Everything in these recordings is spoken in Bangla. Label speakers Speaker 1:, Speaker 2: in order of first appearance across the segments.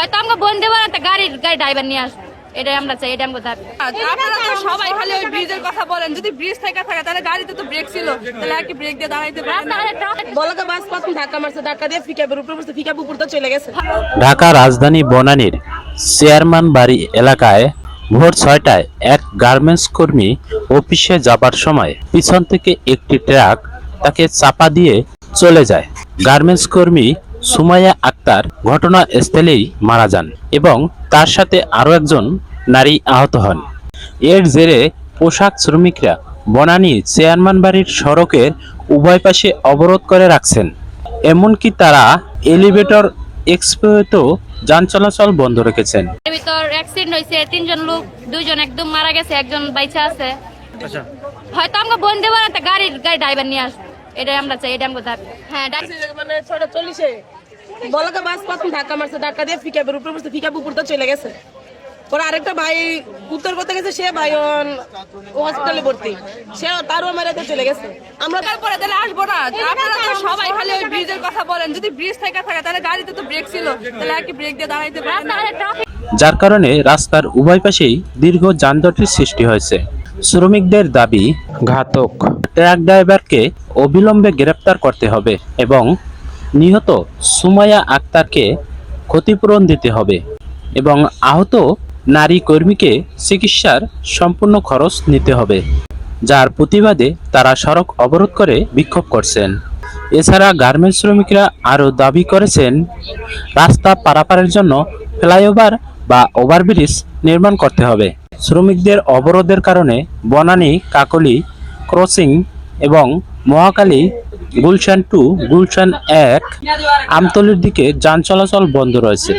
Speaker 1: হয়তো আমাকে বোন দেবো না গাড়ি গাড়ি ড্রাইভার নিয়ে আসবে। এটাই আমরা চাই এটা আমাকে দাবি
Speaker 2: আপনারা তো সবাই খালি ওই ব্রিজের কথা বলেন। যদি ব্রিজ থেকে থাকে তাহলে গাড়িতে তো ব্রেক ছিল। তাহলে আর কি ব্রেক দিয়ে দাঁড়াইতে?
Speaker 1: রাস্তাঘাটে
Speaker 3: বাস প্রথম ধাক্কা মারছে? ধাক্কা দিয়ে ফিকাবের উপরে পড়ছে ফিকাব উপর তো চলে গেছে।
Speaker 4: ঢাকা রাজধানী বনানীর চেয়ারম্যান বাড়ি এলাকায় ভোর ছয়টায় এক গার্মেন্টস কর্মী অফিসে যাবার সময় পিছন থেকে একটি ট্রাক তাকে চাপা দিয়ে চলে যায়। গার্মেন্টস কর্মী সুমাইয়া আক্তার ঘটনাস্থলেই মারা যান এবং তার সাথে আরও একজন নারী আহত হন। এর জেরে পোশাক শ্রমিকরা বনানী চেয়ারম্যান বাড়ির সড়কের উভয় পাশে অবরোধ করে রাখছেন। এমনকি তারা এলিভেটর এক্সপ্রেসও যান চলাচল বন্ধ রেখেছেন।
Speaker 1: এর ভিতর অ্যাক্সিডেন্ট হয়েছে তিনজন লোক দুইজন একদম মারা গেছে একজন বাইচা আছে। হয়তো আমাকে বোন দেবো না গাড়ি গাড়ি ড্রাইভার নিয়ে আসবে। এটাই আমরা চাই এটা দাবি। হ্যাঁ
Speaker 3: মানে ছটা চল্লিশে? বলকে বাস প্রথম ধাক্কা মারছে ধাক্কা দিয়ে উপরে পড়ছে ফিকাব উপর তো চলে গেছে। পরে আরেকটা ভাই উত্তর করতে গেছে সে ভাই হসপিটালে ভর্তি। সে তারও মেরেতে চলে গেছে। আমরা
Speaker 2: তারপরে তাহলে আসব না। আপনারা তো সবাই খালি ওই ব্রিজের কথা বলেন। যদি ব্রিজ থেকে থাকে তাহলে গাড়িতে তো ব্রেক ছিল। তাহলে আর কি ব্রেক দিয়ে দাঁড়াইতে
Speaker 1: ট্রাফিক
Speaker 4: যার কারণে রাস্তার উভয় পাশেই দীর্ঘ যানজটের সৃষ্টি হয়েছে। শ্রমিকদের দাবি ঘাতক ট্রাক ড্রাইভারকে অবিলম্বে গ্রেপ্তার করতে হবে এবং নিহত সুমায়া আক্তারকে ক্ষতিপূরণ দিতে হবে এবং আহত নারী কর্মীকে চিকিৎসার সম্পূর্ণ খরচ নিতে হবে, যার প্রতিবাদে তারা সড়ক অবরোধ করে বিক্ষোভ করছেন। এছাড়া গার্মেন্টস শ্রমিকরা আরও দাবি করেছেন, রাস্তা পারাপারের জন্য ফ্লাইওভার বা ওভারব্রিজ নির্মাণ করতে হবে। শ্রমিকদের অবরোধের কারণে বনানী, কাকলি, ক্রসিং এবং মহাকালী গুলশান টু গুলশান এক, আমতলির দিকে যান চলাচল বন্ধ রয়েছে।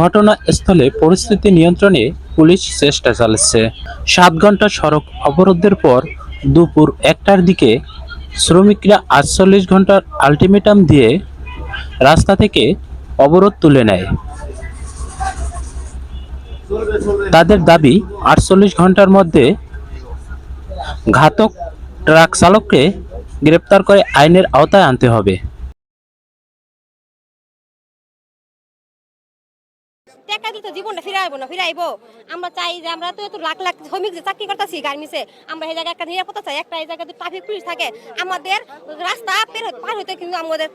Speaker 4: ঘটনাস্থলে পরিস্থিতি নিয়ন্ত্রণে পুলিশ চেষ্টা চালাচ্ছে। সাত ঘণ্টা সড়ক অবরোধের পর দুপুর একটার দিকে শ্রমিকরা আটচল্লিশ ঘণ্টার আলটিমেটাম দিয়ে রাস্তা থেকে অবরোধ তুলে নেয়। তাদের দাবি, আটচল্লিশ ঘণ্টার মধ্যে ঘাতক ট্রাক চালককে গ্রেপ্তার করে আইনের আওতায় আনতে হবে।
Speaker 5: জীবনটা ফিরাইবো না, ফিরাইবো। আমরা চাই যে আমরা তো লাখ লাখ যে চাকরি করতেছি আমরা এই একটা চাই, একটা এই জায়গায় ট্রাফিক থাকে, আমাদের রাস্তা হইতে কিন্তু আমাদের